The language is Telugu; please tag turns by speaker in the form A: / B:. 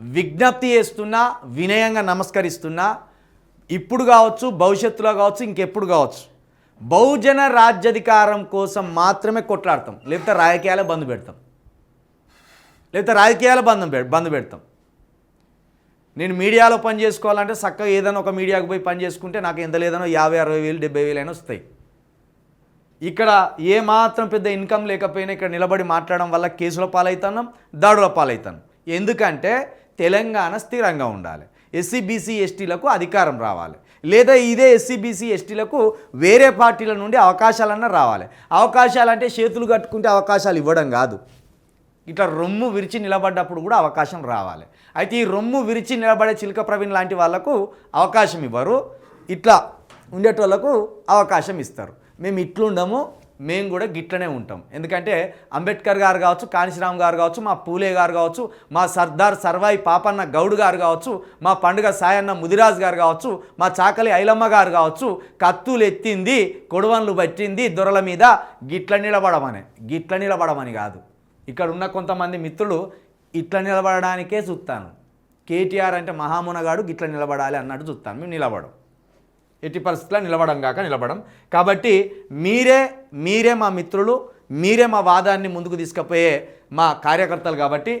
A: విజ్ఞప్తి చేస్తున్నా వినయంగా నమస్కరిస్తున్నా ఇప్పుడు కావచ్చు భవిష్యత్తులో కావచ్చు ఇంకెప్పుడు కావచ్చు బహుజన రాజ్యాధికారం కోసం మాత్రమే కొట్లాడతాం. లేకపోతే రాజకీయాలే బంద్ పెడతాం. లేకపోతే రాజకీయాలు బంధం పె బంద్ పెడతాం. నేను మీడియాలో పని చేసుకోవాలంటే చక్కగా ఏదైనా ఒక మీడియాకు పోయి పని చేసుకుంటే నాకు ఎంత లేదనో యాభై అరవై వేలు డెబ్బై వేలు అయినా వస్తాయి. ఇక్కడ ఏ మాత్రం పెద్ద ఇన్కమ్ లేకపోయినా ఇక్కడ నిలబడి మాట్లాడడం వల్ల కేసుల పాలవుతున్నాం దాడుల పాలవుతాను ఎందుకంటే తెలంగాణ స్థిరంగా ఉండాలి. ఎస్సీబీసీ ఎస్టీలకు అధికారం రావాలి. లేదా ఇదే ఎస్సీబీసీ ఎస్టీలకు వేరే పార్టీల నుండి అవకాశాలన్నా రావాలి. అవకాశాలు అంటే చేతులు కట్టుకుంటే అవకాశాలు ఇవ్వడం కాదు. ఇట్లా రొమ్ము విరిచి నిలబడ్డప్పుడు కూడా అవకాశం రావాలి. అయితే ఈ రొమ్ము విరిచి నిలబడే చిలక ప్రవీణ్ లాంటి వాళ్ళకు అవకాశం ఇవ్వరు. ఇట్లా ఉండేటోళ్ళకు అవకాశం ఇస్తారు. మేము ఇట్లుండము మేము కూడా గిట్లనే ఉంటాం. ఎందుకంటే అంబేద్కర్ గారు కావచ్చు కాళీశ్రామ్ గారు కావచ్చు మా పూలే గారు కావచ్చు మా సర్దార్ సర్వాయి పాపన్న గౌడ్ గారు కావచ్చు మా పండుగ సాయన్న ముదిరాజ్ గారు కావచ్చు మా చాకలి ఐలమ్మ గారు కావచ్చు కత్తులు ఎత్తింది కొడవన్లు పట్టింది దొరల మీద గిట్ల నిలబడమని. గిట్ల నిలబడమని కాదు. ఇక్కడ ఉన్న కొంతమంది మిత్రులు ఇట్లా నిలబడడానికే చూస్తాను. కేటీఆర్ అంటే మహామునగాడు గిట్ల నిలబడాలి అన్నట్టు చూస్తాను. మేము నిలబడం. ఎట్టి పరిస్థితుల్లో నిలబడం కాక నిలబడం. కాబట్టి మీరే మీరే మా మిత్రులు మీరే మా వాదాన్ని ముందుకు తీసుకుపోయే మా కార్యకర్తలు కాబట్టి